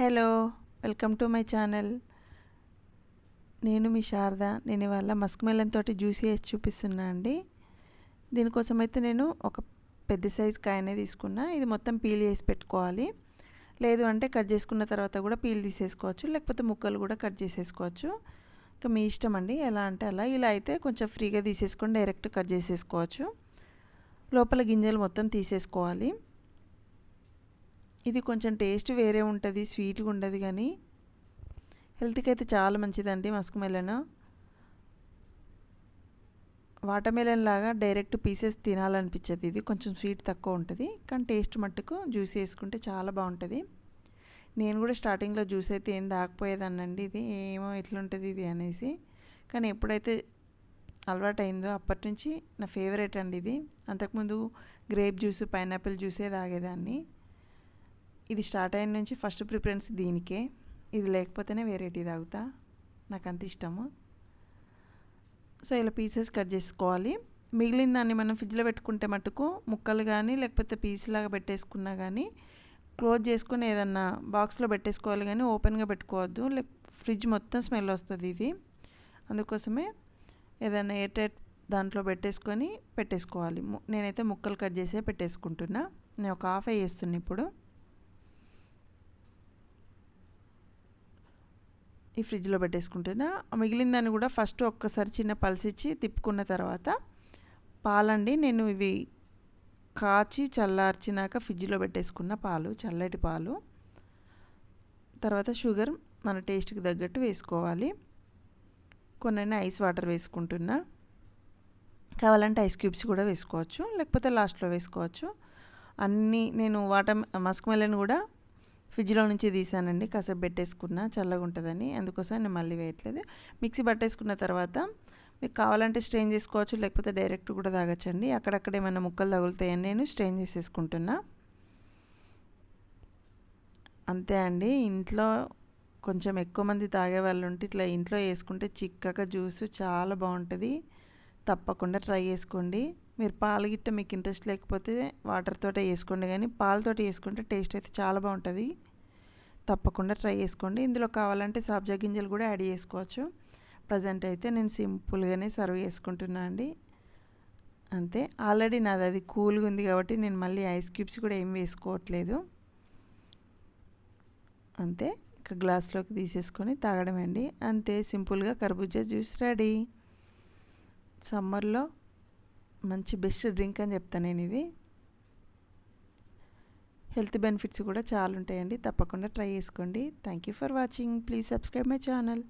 Hello welcome to my channel. నేను మీ శారద నేను ఇవాళ మస్క్ మెలన్ తోటి జ్యూసీ వేసి చూపిస్తున్నా అండి. దీనికోసం అయితే నేను ఒక పెద్ద సైజ్ కాయనే తీసుకున్నా. ఇది మొత్తం పీల్ చేసి పెట్టుకోవాలి. లేదు అంటే కట్ చేసుకున్న తర్వాత కూడా పీల్ తీసేసుకోవచ్చు లేకపోతే ముక్కలు కూడా కట్ చేసేసుకోవచ్చు. ఇంకా మీ ఇష్టం అండి ఎలా అంటే అలా. ఇలా అయితే కొంచెం ఫ్రీగా తీసేసుకొని డైరెక్ట్ కట్ చేసేసుకోవచ్చు. లోపల గింజలు మొత్తం తీసేసుకోవాలి. ఇది కొంచెం టేస్ట్ వేరే ఉంటుంది స్వీట్గా ఉండదు కానీ హెల్త్కి అయితే చాలా మంచిదండి మస్క్ మెలన్ వాటర్మెలన్ లాగా డైరెక్ట్ పీసెస్ తినాలనిపించదు. ఇది కొంచెం స్వీట్ తక్కువ ఉంటుంది కానీ టేస్ట్ మట్టుకు జ్యూస్ వేసుకుంటే చాలా బాగుంటుంది. నేను కూడా స్టార్టింగ్లో జ్యూస్ అయితే ఏం దాకపోయేదాన్నండి. ఇది ఏమో ఎట్లుంటుంది ఇది అనేసి. కానీ ఎప్పుడైతే అలవాటు అయిందో అప్పటి నుంచి నా ఫేవరెట్ అండి ఇది. అంతకుముందు గ్రేప్ జ్యూస్ పైనాపిల్ జ్యూసే తాగేదాన్ని. ఇది స్టార్ట్ అయిన నుంచి ఫస్ట్ ప్రిఫరెన్స్ దీనికే. ఇది లేకపోతేనే వేరేటి తాగుతా. నాకు అంత ఇష్టము. సో ఇలా పీసెస్ కట్ చేసుకోవాలి. మిగిలిన దాన్ని మనం ఫ్రిడ్జ్లో పెట్టుకుంటే మటుకు ముక్కలు కానీ లేకపోతే పీస్ లాగా పెట్టేసుకున్నా కానీ క్లోజ్ చేసుకుని ఏదన్నా బాక్స్లో పెట్టేసుకోవాలి కానీ ఓపెన్గా పెట్టుకోవద్దు. లేక ఫ్రిడ్జ్ మొత్తం స్మెల్ వస్తుంది ఇది. అందుకోసమే ఏదైనా ఎయిర్ టైట్ దాంట్లో పెట్టేసుకొని పెట్టేసుకోవాలి. నేనైతే ముక్కలు కట్ చేసే పెట్టేసుకుంటున్నా. నేను ఒక హాఫ్ వేస్తున్నా ఇప్పుడు. ఈ ఫ్రిడ్జ్లో పెట్టేసుకుంటున్నా మిగిలిన దాన్ని కూడా ఫస్ట్ ఒక్కసారి చిన్న పలిసిచ్చి తిప్పుకున్న తర్వాత పాలండి నేను ఇవి కాచి చల్లార్చినాక ఫ్రిడ్జ్లో పెట్టేసుకున్న పాలు చల్లటి పాలు. తర్వాత షుగర్ మన టేస్ట్కి తగ్గట్టు వేసుకోవాలి. కొన్ని ఐస్ వాటర్ వేసుకుంటున్నా. కావాలంటే ఐస్ క్యూబ్స్ కూడా వేసుకోవచ్చు లేకపోతే లాస్ట్లో వేసుకోవచ్చు. అన్నీ నేను వాటర్ మస్క్ మెలన్ కూడా ఫ్రిడ్జ్లో నుంచి తీసానండి. కాసేపు పెట్టేసుకున్న చల్లగా ఉంటుందని అందుకోసం నేను మళ్ళీ వేయట్లేదు. మిక్సీ పట్టేసుకున్న తర్వాత మీకు కావాలంటే స్ట్రెయిన్ చేసుకోవచ్చు లేకపోతే డైరెక్ట్ కూడా తాగొచ్చండి. అక్కడక్కడ ఏమైనా ముక్కలు తగులుతాయని నేను స్ట్రెయిన్ చేసేసుకుంటున్నా. అంతే అండి. ఇంట్లో కొంచెం ఎక్కువ మంది తాగే వాళ్ళు ఉంటే ఇట్లా ఇంట్లో వేసుకుంటే చిక్కగా జ్యూస్ చాలా బాగుంటుంది. తప్పకుండా ట్రై చేసుకోండి. మీరు పాలు గిట్ట మీకు ఇంట్రెస్ట్ లేకపోతే వాటర్తో వేసుకోండి. కానీ పాలతో వేసుకుంటే టేస్ట్ అయితే చాలా బాగుంటుంది. తప్పకుండా ట్రై చేసుకోండి. ఇందులో కావాలంటే సాబ్జా గింజలు కూడా యాడ్ చేసుకోవచ్చు. ప్రజెంట్ అయితే నేను సింపుల్గానే సర్వ్ చేసుకుంటున్నా అండి. అంతే. ఆల్రెడీ నాది అది కూల్గా ఉంది కాబట్టి నేను మళ్ళీ ఐస్ క్యూబ్స్ కూడా ఏం వేసుకోవట్లేదు. అంతే. ఇక గ్లాస్లోకి తీసేసుకొని తాగడం అండి. అంతే. సింపుల్గా కర్బూజా జ్యూస్ రెడీ. సమ్మర్లో మంచి బెస్ట్ డ్రింక్ అని చెప్తాను నేను ఇది హెల్త్ బెనిఫిట్స్ కూడా చాలా ఉంటాయండి తప్పకుండా ట్రై చేసుకోండి. Thank you for watching please subscribe my channel